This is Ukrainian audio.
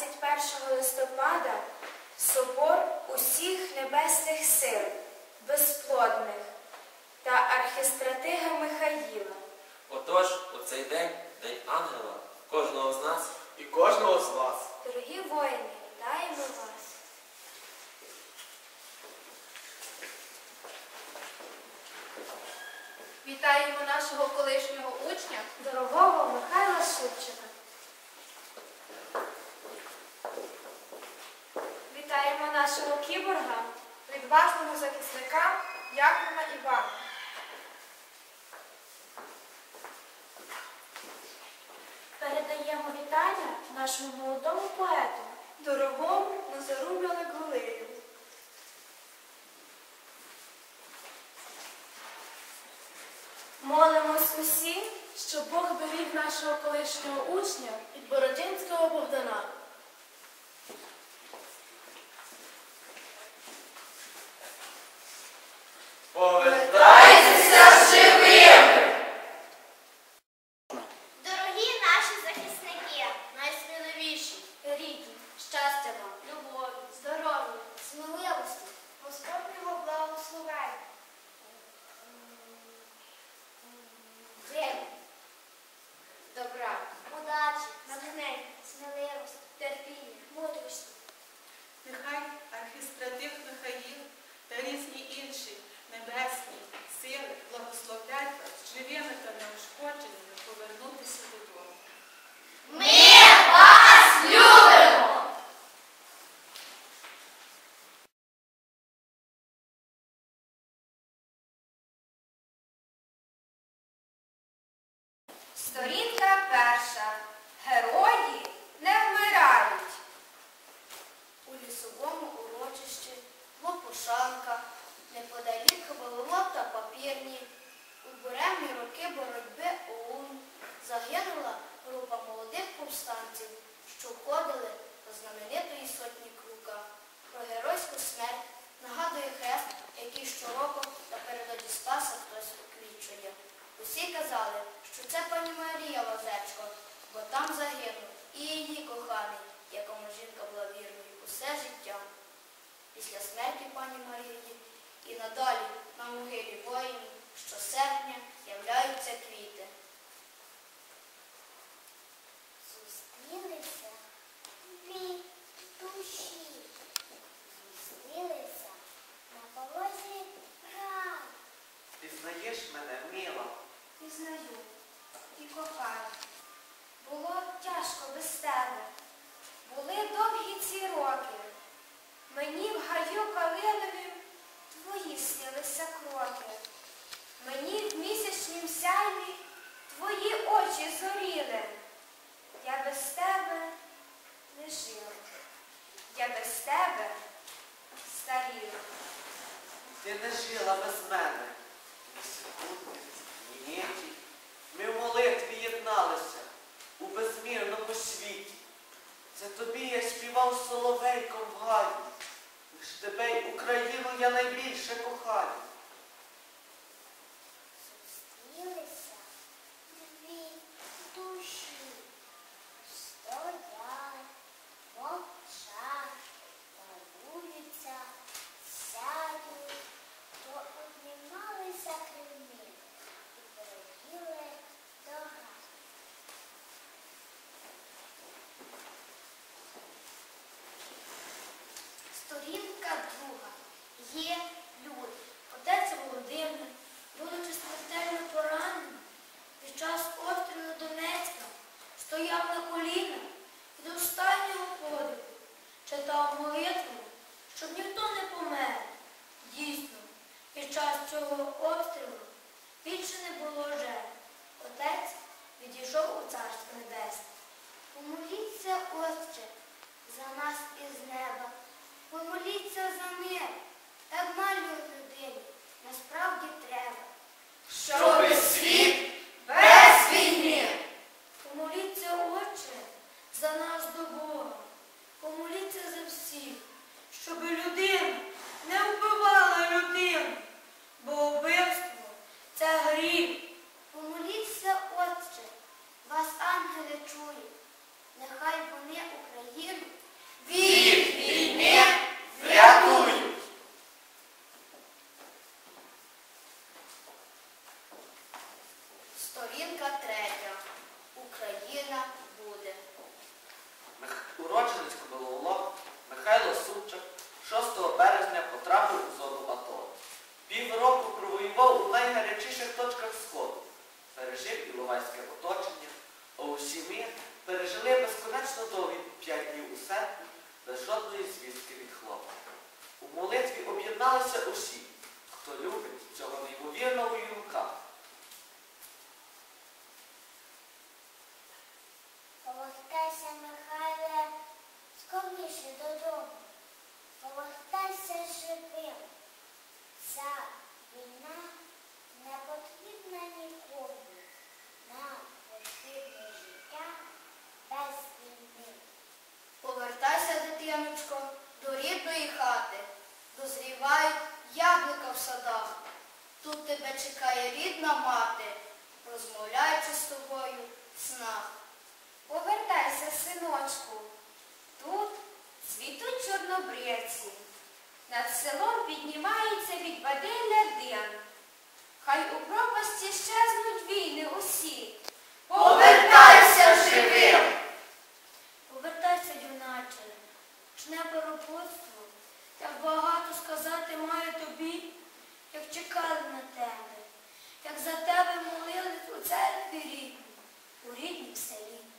21 листопада собор усіх небесних сил, безплодних та архістратига Михаїла. Отож, у цей день, День ангела, кожного з нас і кожного з вас. Дорогі воїни, вітаємо вас! Вітаємо нашого колишнього учня. Дорогого Михайла Шевчика. Вітаємо нашого кіборга. відважного захисника Якова Івана. Передаємо вітання нашому молодому поету. Дорогому Назару Мелеголею. Молимось усі, щоб Бог беріг нашого колишнього учня від Бородинського Богдана. Щастя вам, любові, здоров'я, сміливості, Господнього благословення. День, добра, удачі, натхнення, сміливості, терпіння, мудрості. Нехай архістратив Михаїл та різні інші небесні сили благословлять вас живими та неушкодженими повернутися додому. Ми вас любимо! Сторінка перша. Герої не вмирають. У лісовому урочищі Лопушанка, неподалік та Папірні, у буремні роки боротьби ОУН загинула група молодих повстанців, що входили до знаменитої сотні Крука. Про геройську смерть нагадує хрест, який щороку напередодні Спаса хтось уквічує. Усі казали, що це пані Марія Лазечко, бо там загинув і її коханий, якому жінка була вірною усе життя. Після смерті пані Марії і надалі на могилі воїнів щосерпня являються квіти. Зустрілися дві душі. Зустрілися на полозі рай. Пізнаєш мене, мила? Пізнаю і кохаю. Було тяжко без тебе. Були довгі ці роки. Мені в гаю калиновім твої снилися кроки. Мені в місячнім сяйві твої очі зоріли. Я без тебе не жила. Я без тебе старіла. Ти не жила без мене. Секунди, ні миті. Ми в молитві єдналися у безмірному світі. Це тобі я співав соловейком в гаю. Тебе й Україну я найбільше кохаю. Зустрілися дві душі, стоять, мовчать, радуються, сядуть, то обнімалися here. Вас ангели чують. нехай вони Україну Від війни врятують. Сторінка третя. Україна буде. Уродженець Кобилолог Михайло Супчак 6 березня потрапив у зону АТО. Півроку провоював у найгарячіших точках Сходу. Пережив Іловайське оточення, усі ми пережили безконечно довгі п'ять днів у серпні без жодної звістки від хлопця. У молитві об'єдналися усі, хто любить цього неймовірного юнака. Повертайся, Михайле, скоріше додому. Повертайся живим. Ця війна не потрібна нікому. Нам потрібне життя без війни. Повертайся, дитиночко, до рідної хати. Дозрівають яблука в садах. Тут тебе чекає рідна мати, розмовляючи з тобою в снах. Повертайся, синочку. Тут цвітуть чорнобривці. Над селом піднімається від бадилля дим. Хай у пропасті щезнуть війни усі. Повертайся чекали на тебе, як за тебе молились у церкві рідній, у ріднім селі.